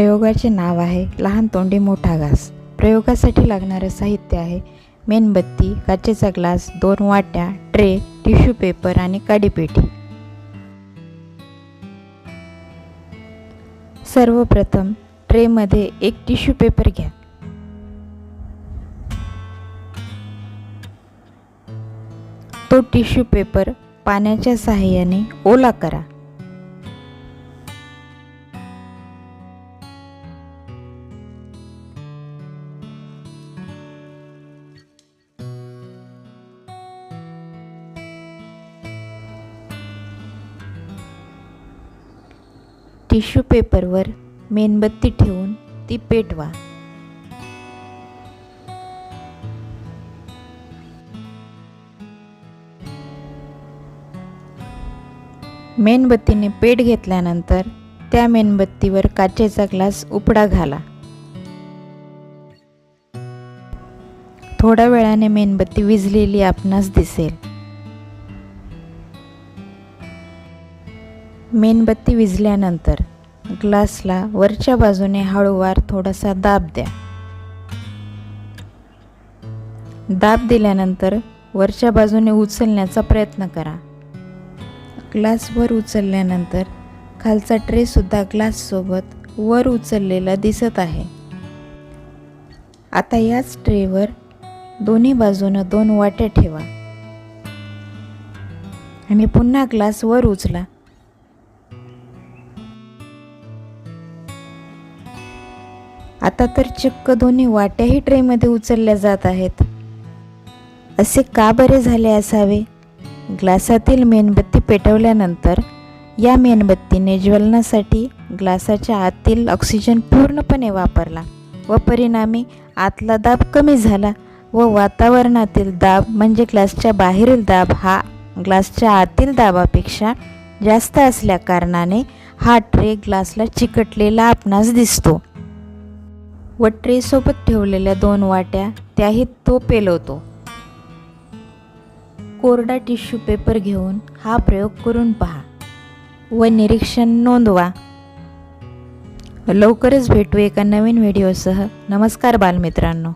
प्रयोगाचे नाव आहे लहान तोंडी मोठा घास. प्रयोगासाठी लागणारं साहित्य आहे मेणबत्ती काचेचा ग्लास दोन वाट्या ट्रे टिश्यू पेपर आणि काडीपेटी. सर्वप्रथम ट्रेमध्ये एक टिश्यू पेपर घ्या. तो टिश्यू पेपर पाण्याच्या सहाय्याने ओला करा. टिश्यू पेपरवर मेणबत्ती ठेवून ती पेटवा. मेणबत्तीने पेट घेतल्यानंतर त्या मेणबत्तीवर काचेचा ग्लास उपडा घाला. थोड्या वेळाने मेणबत्ती विझलेली आपणास दिसेल. मेणबत्ती विझल्यानंतर ग्लासला वरच्या बाजूने हळूवार थोडासा दाब द्या. दाब दिल्यानंतर वरच्या बाजूने उचलण्याचा प्रयत्न करा. ग्लास वर उचलल्यानंतर खालचा ट्रेसुद्धा ग्लाससोबत वर उचललेला दिसत आहे. आता याच ट्रेवर दोन्ही बाजूनं दोन वाट्या ठेवा. आणि पुन्हा ग्लास वर उचला. आता तर चक्क दोन्ही वाट्याही ट्रेमध्ये उचलल्या जात आहेत. असे का बरे झाले असावे? ग्लासातील मेणबत्ती पेटवल्यानंतर या मेणबत्तीने ज्वलनासाठी ग्लासाच्या आतील ऑक्सिजन पूर्णपणे वापरला व परिणामी आतला दाब कमी झाला व वातावरणातील दाब म्हणजे ग्लासच्या बाहेरील दाब हा ग्लासच्या आतील दाबापेक्षा जास्त असल्याकारणाने हा ट्रे ग्लासला चिकटलेला आपणास दिसतो. व ट्रेसोबत ठेवलेल्या दोन वाट्या त्याही तो पेलवतो. कोरडा टिश्यू पेपर घेऊन हा प्रयोग करून पहा व निरीक्षण नोंदवा. लवकरच भेटू एका नवीन व्हिडिओसह. नमस्कार बालमित्रांनो.